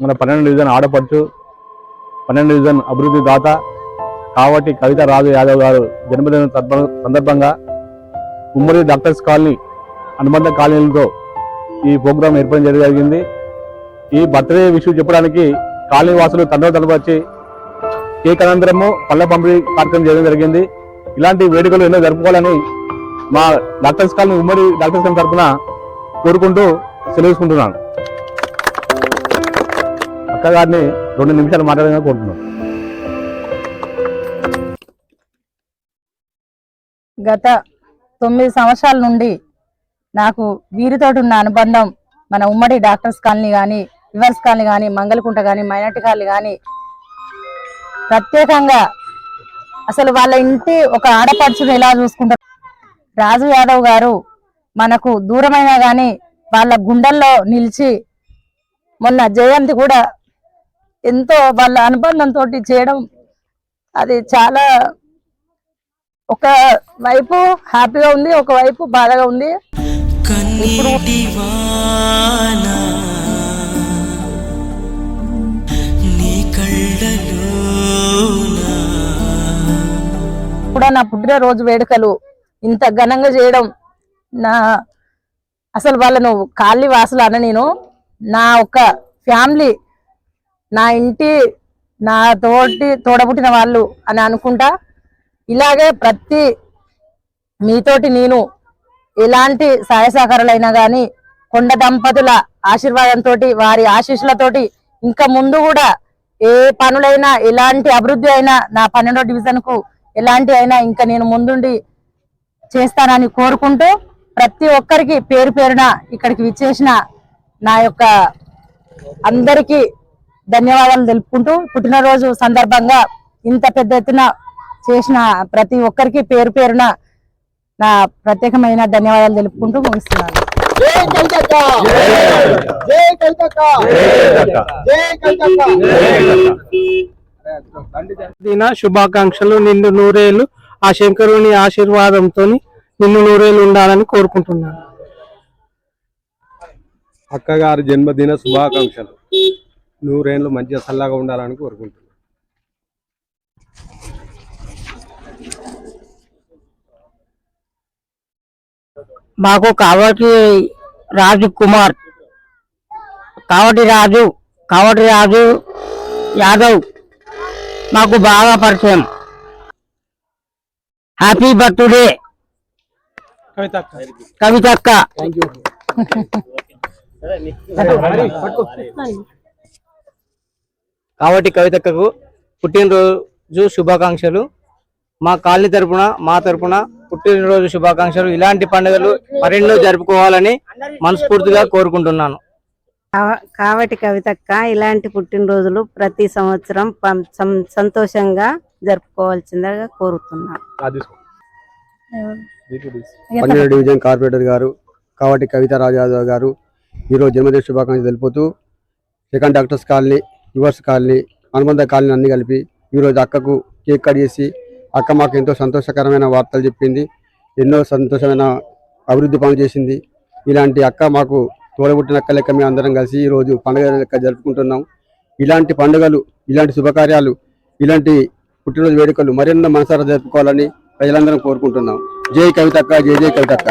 మన పన్నెండు డివిజన్ ఆడపడుచు పన్నెండు డివిజన్ అభివృద్ధి దాత కాబట్టి కవిత రాజు యాదవ్ గారు జన్మదిన సందర్భంగా ఉమ్మడి డాక్టర్స్ కాలనీ అనుబంధ కాలనీలతో ఈ ప్రోగ్రాం ఏర్పాటు చేయడం జరిగింది. ఈ బర్త్డే విషయం చెప్పడానికి కాలనీ వాసులు తండ్రి తరపు వచ్చి కేక్ అనంతరము పళ్ళ పంపిణీ కార్యక్రమం చేయడం జరిగింది. ఇలాంటి వేడుకలు ఎన్నో జరుపుకోవాలని మా డాక్టర్స్ కాలనీ ఉమ్మడి డాక్టర్స్ కాలనీ తరఫున కోరుకుంటూ సెలవుసుకుంటున్నాను అక్కగారిని రెండు నిమిషాలు మాట్లాడగా కోరుతున్నాను గత తొమ్మిది సంవత్సరాల నుండి నాకు వీరితోటి ఉన్న అనుబంధం మన ఉమ్మడి డాక్టర్స్ కాలనీ కానీ రివర్స్ కాలనీ కానీ మంగళకుంట కానీ మైనార్టీ కాలనీ కానీ ప్రత్యేకంగా అసలు వాళ్ళ ఇంటి ఒక ఆడపడుచుని ఎలా చూసుకుంటారు? రాజు యాదవ్ గారు మనకు దూరమైనా కానీ వాళ్ళ గుండెల్లో నిలిచి మొన్న జయంతి కూడా ఎంతో వాళ్ళ అనుబంధంతో చేయడం అది చాలా ఒక వైపు హ్యాపీగా ఉంది ఒక వైపు బాధగా ఉంది. కూడా నా పుట్టినరోజు వేడుకలు ఇంత ఘనంగా చేయడం నా అసలు వాళ్ళను కాళ్ళి వాసులు అన నేను. నా ఒక ఫ్యామిలీ నా ఇంటి నా తోటి తోడబుట్టిన వాళ్ళు అని అనుకుంటా ఇలాగే ప్రతి మీతోటి నేను ఎలాంటి సహాయ సహకారాలైనా కానీ కొండ దంపతుల ఆశీర్వాదంతో వారి ఆశీస్సులతోటి ఇంకా ముందు కూడా ఏ పనులైనా ఎలాంటి అభివృద్ధి అయినా నా పన్నెండో డివిజన్కు ఎలాంటి అయినా ఇంకా నేను ముందుండి చేస్తానని కోరుకుంటూ ప్రతి ఒక్కరికి పేరు పేరున ఇక్కడికి విచ్చేసిన నా యొక్క అందరికీ ధన్యవాదాలు తెలుపుకుంటూ పుట్టినరోజు సందర్భంగా ఇంత పెద్ద ఎత్తున చేసిన ప్రతి ఒక్కరికి పేరు పేరున నా ప్రత్యేకమైన ధన్యవాదాలు తెలుపుకుంటూ ముగిస్తున్నాను. దిన శుభాకాంక్షలు నిన్ను నూరేళ్ళు ఆ శంకరుని ఆశీర్వాదంతో నిన్ను నూరేళ్ళు ఉండాలని కోరుకుంటున్నాను. అక్కగారి జన్మదిన శుభాకాంక్షలు. నూరేళ్ళు మంచిగా చల్లగా ఉండాలని కోరుకుంటున్నాను మాకు కావటి రాజు కుమార్ కావటి రాజు కావటి రాజు యాదవ్ మాకు బాగా పరిచయం. హ్యాపీ బర్త్డే కవితక్క. కాబట్టి కవితక్కకు పుట్టినరోజు శుభాకాంక్షలు. మా కాలనీ తరపున మా తరపున పుట్టినరోజు శుభాకాంక్షలు. ఇలాంటి పండుగలు మరెన్నో జరుపుకోవాలని మనస్ఫూర్తిగా కోరుకుంటున్నాను. కావ- కావటి కవితక్క ఇలాంటి పుట్టినరోజులు ప్రతి సంవత్సరం సంతోషంగా జరుపుకోవాల్సిందిగా కోరుతున్నాం పన్నెండు డివిజన్ కార్పొరేటర్ గారు కావటి కవిత రాజారావు గారు ఈరోజు జన్మదిన శుభాకాంక్షలు తెలుపుతూ second doctors colony yours colony అనుబంధ కాలనీ అన్ని కలిపి ఈరోజు అక్కకు కేక్ కట్ చేసి అక్క మాకు ఎంతో సంతోషకరమైన వార్తలు చెప్పింది ఎన్నో సంతోషమైన అభివృద్ధి పనులు చేసింది. ఇలాంటి అక్క మాకు తోడబుట్టిన అక్క లెక్క మేము అందరం కలిసి ఈరోజు పండుగ లెక్క జరుపుకుంటున్నాం. ఇలాంటి పండుగలు ఇలాంటి శుభకార్యాలు ఇలాంటి పుట్టినరోజు వేడుకలు మరెన్నో మనసారా జరుపుకోవాలని ప్రజలందరం కోరుకుంటున్నాం. జై కవితక్క జై జై కవితక్క.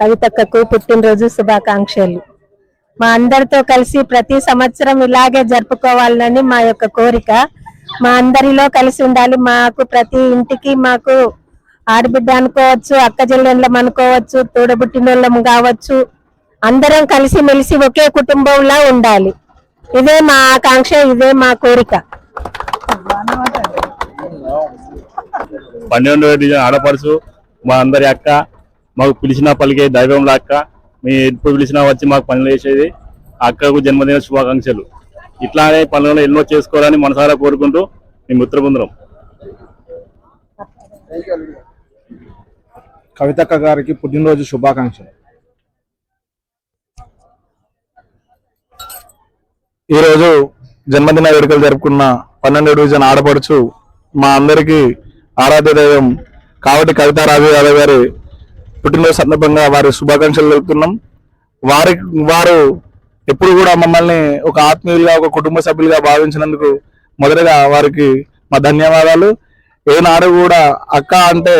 కవితక్కకు పుట్టినరోజు శుభాకాంక్షలు. మా అందరితో కలిసి ప్రతి సంవత్సరం ఇలాగే జరుపుకోవాలని మా యొక్క కోరిక. మా అందరిలో కలిసి ఉండాలి. మాకు ప్రతి ఇంటికి మాకు ఆడబిడ్డ అనుకోవచ్చు అక్క చెల్లెళ్ళం అనుకోవచ్చు తోడబుట్టినోళ్ళం కావచ్చు. అందరం కలిసి మెలిసి ఒకే కుటుంబంలా ఉండాలి. ఇదే మా ఆకాంక్ష ఇదే మా కోరిక. పన్నెండు ఆడపడుచు మా అందరి అక్క మాకు పిలిచిన పలికే దైవంలా అక్క మీ ఎప్పుడు పిలిచినా వచ్చి మాకు పనులు చేసేది. అక్కకు జన్మదిన శుభాకాంక్షలు. ఇట్లానే పనులను ఎన్నో చేసుకోవాలని మనసారా కోరుకుంటూ మీ మిత్రబృందరం కవితక్క గారికి పుట్టినరోజు శుభాకాంక్షలు. ఈరోజు జన్మదిన వేడుకలు జరుపుకున్న పన్నెండు డివిజన్ ఆడపడుచు మా అందరికి ఆరాధ్య దైవం కావటి కవితా రాజు యాదవ్ గారి పుట్టినరోజు సందర్భంగా వారి శుభాకాంక్షలు తెలుపుతున్నాం. వారి వారు ఎప్పుడు కూడా మమ్మల్ని ఒక ఆత్మీయులుగా ఒక కుటుంబ సభ్యులుగా భావించినందుకు మొదటగా వారికి మా ధన్యవాదాలు. ఏనాడు కూడా అక్క అంటే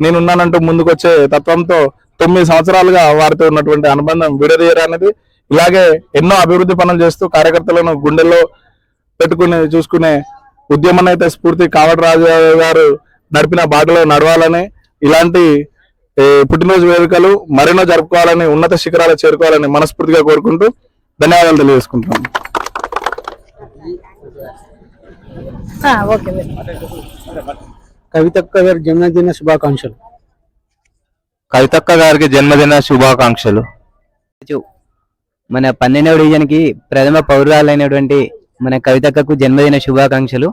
నేనున్నానంటూ ముందుకొచ్చే తత్వంతో తొమ్మిది సంవత్సరాలుగా వారితో ఉన్నటువంటి అనుబంధం విడదీయరనేది. ఇలాగే ఎన్నో అభివృద్ధి పనులు చేస్తూ కార్యకర్తలను గుండెల్లో పెట్టుకుని చూసుకునే ఉద్యమం అయితే స్ఫూర్తి కావటరాజు గారు నడిపిన బాటలో నడవాలని ఇలాంటి పుట్టినరోజు వేడుకలు మరెన్నో జరుపుకోవాలని ఉన్నత శిఖరాలు చేరుకోవాలని మనస్ఫూర్తిగా కోరుకుంటూ ధన్యవాదాలు ఓకే కవితక్క గారి జన్మదిన శుభాకాంక్షలు. కవితక్క గారికి జన్మదిన శుభాకాంక్షలు. మన పన్నెండవ డివిజన్కి ప్రథమ పౌరురాలైనటువంటి మన కవితక్కకు జన్మదిన శుభాకాంక్షలు.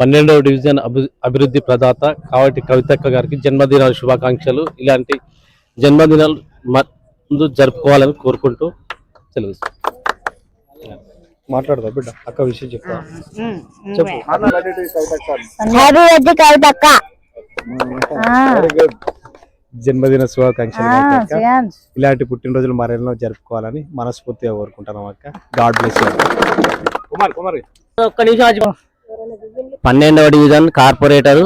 పన్నెండవ డివిజన్ అభి- అభివృద్ధి ప్రదాత కావటి కవితక్క గారికి జన్మదిన శుభాకాంక్షలు. ఇలాంటి జన్మదినాలు ముందు జరుపుకోవాలని కోరుకుంటూ సెలవు మాట్లాడదా బిడ్డ? అక్క విషయం చెప్తా. చెప్పు. హ్యాపీ బర్త్డే కవితక్క. జన్మదిన శుభాకాంక్షలు. ఇలాంటి పుట్టినరోజులు మరెన్నో జరుపుకోవాలని మనస్ఫూర్తిగా కోరుకుంటాను అక్క. God bless Kumar Kumar. ఒక్క నిమిషం ఆగి- పన్నెండవ డివిజన్ కార్పొరేటర్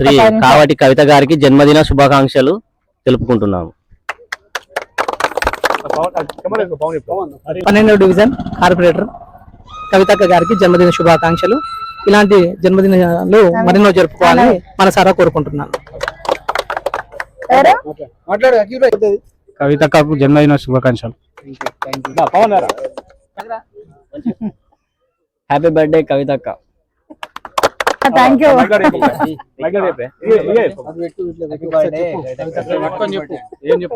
శ్రీ. కావటి కవిత గారికి జన్మదిన శుభాకాంక్షలు తెలుపుకుంటున్నాము. పన్నెండవ డివిజన్ కార్పొరేటర్ కవితక్క గారికి జన్మదిన శుభాకాంక్షలు. ఇలాంటి జన్మదినాలు మరెన్నో జరుపుకోవాలని మనసారా కోరుకుంటున్నాను? కవితక్కకు జన్మదిన శుభాకాంక్షలు. హ్యాపీ బర్త్డే కవితక్క థ్యాంక్ యూ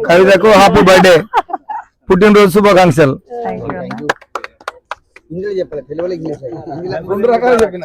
కవితకు హ్యాపీ బర్త్డే పుట్టినరోజు శుభాకాంక్షలు. ఇంగ్లీష్ రెండు రకాలు చెప్పిన.